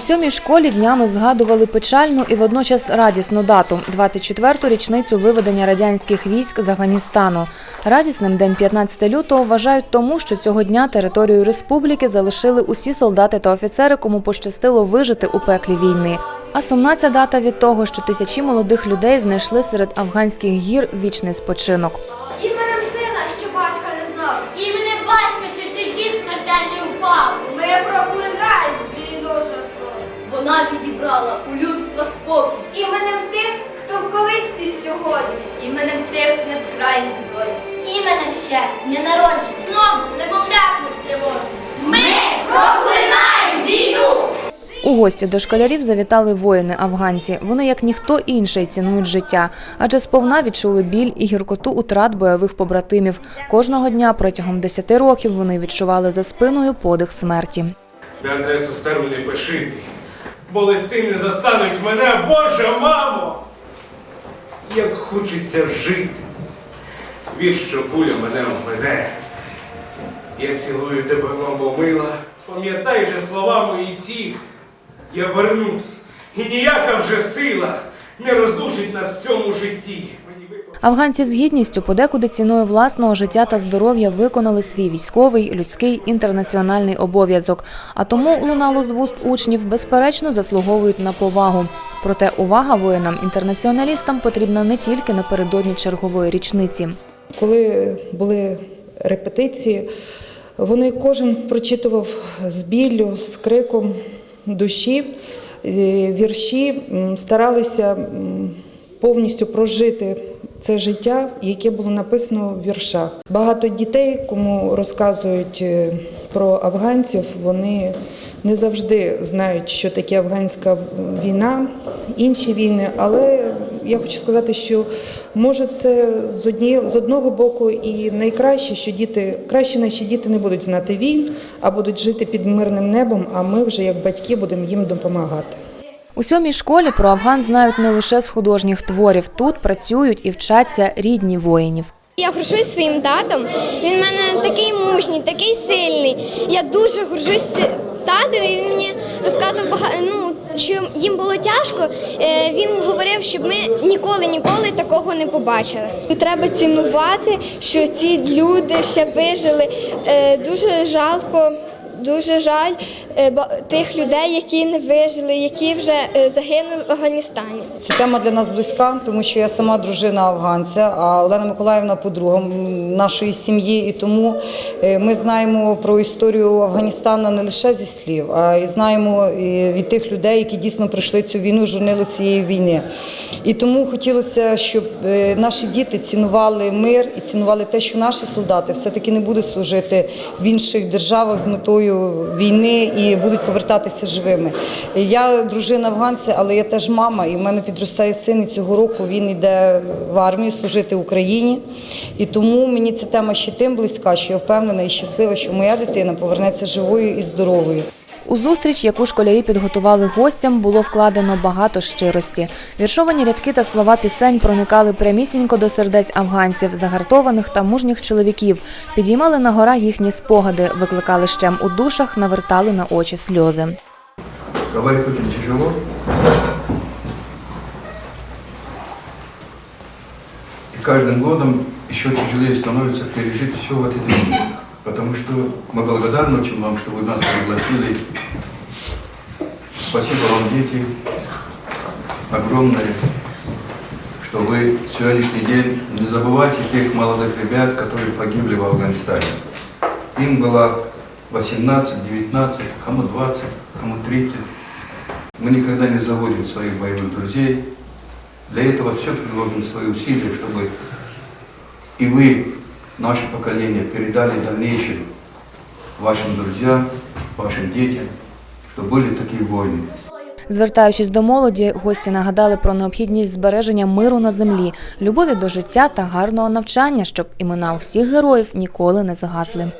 сьомій школі днями згадували печальну і водночас радісну дату – 24-ту річницю виведення радянських військ з Афганістану. Радісним день 15 лютого вважають тому, що цього дня територію республіки залишили усі солдати та офіцери, кому пощастило вижити у пеклі війни. А сумна ця дата від того, що тисячі молодих людей знайшли серед афганських гір вічний спочинок. Іменем сина, що батька не знав. Іменем батька, що всі чіт смертельний упав. Ми проклинаємо. Вона відібрала у людства спокій. Іменем тих, хто в колисці сьогодні. Іменем тих, хто над крайнім зорі. Іменем ще не народжень. Сном немовлят не стривожить. Ми проклинаємо війну! У гості до школярів завітали воїни-афганці. Вони, як ніхто інший, цінують життя, адже сповна відчули біль і гіркоту утрат бойових побратимів. Кожного дня протягом 10 років вони відчували за спиною подих смерті. На адресу стару не пишити, бо листи не застануть мене, Боже, мамо! Як хочеться жити. Вір, що куля мене вмине. Я цілую тебе, мамо, мила. Пам'ятай же слова мої ці. Я вернусь, і ніяка вже сила не розлучить нас в цьому житті. Афганці з гідністю подекуди ціною власного життя та здоров'я виконали свій військовий, людський, інтернаціональний обов'язок. А тому лунало з вуст учнів безперечно заслуговують на повагу. Проте увага воїнам-інтернаціоналістам потрібна не тільки напередодні чергової річниці. Коли були репетиції, вони кожен прочитував з біллю, з криком душі е, вірші, старалися повністю прожити це життя, яке було написано в віршах. Багато дітей, кому розказують е, про афганців, вони не завжди знають, що таке афганська війна, інші війни, але я хочу сказати, що може це з одні, з одного боку і найкраще, що діти краще наші діти не будуть знати війн, а будуть жити під мирним небом. А ми вже як батьки будемо їм допомагати. У сьомій школі про афган знають не лише з художніх творів. Тут працюють і вчаться рідні воїнів. Я горжусь своїм татом. Він в мене такий мужній, такий сильний. Я дуже горжусь цим татом. і Він мені розказував багато. Ну що їм було тяжко. Е, Він говорив, щоб ми ніколи ніколи такого не побачили. Треба цінувати, що ці люди ще вижили. Е, Дуже жалко. Дуже жаль тих людей, які не вижили, які вже е, загинули в Афганістані. Ця тема для нас близька, тому що я сама дружина афганця, а Олена Миколаївна подруга нашої сім'ї. І тому е, ми знаємо про історію Афганістану не лише зі слів, а й знаємо е, від тих людей, які дійсно пройшли цю війну, журнили цієї війни. І тому хотілося, щоб е, наші діти цінували мир і цінували те, що наші солдати все-таки не будуть служити в інших державах з метою війни і будуть повертатися живими. Я дружина афганця, але я теж мама, і в мене підростає син. І цього року він йде в армію служити Україні. І тому мені ця тема ще тим близька, що я впевнена і щаслива, що моя дитина повернеться живою і здоровою. У зустріч, яку школярі підготували гостям, було вкладено багато щирості. Віршовані рядки та слова пісень проникали прямісінько до сердець афганців, загартованих та мужніх чоловіків, підіймали на гора їхні спогади, викликали щем у душах, навертали на очі сльози. Говорит очень тяжело. И каждым годом еще тяжелее становится пережить все в этой жизни. Потому что мы благодарны очень вам, что вы нас пригласили. Спасибо вам, дети, огромное, что вы сегодняшний день не забывайте тех молодых ребят, которые погибли в Афганистане. Им было 18, 19, кому 20, кому 30. Мы никогда не заводим своих боевых друзей. Для этого все приложим свои усилия, чтобы и вы, наше поколение, передали дальнейшим вашим друзьям, вашим детям, что были такие войны. Звертаючись до молоді, гості нагадали про необхідність збереження миру на землі, любові до життя та гарного навчання, щоб імена усіх героїв ніколи не загасли.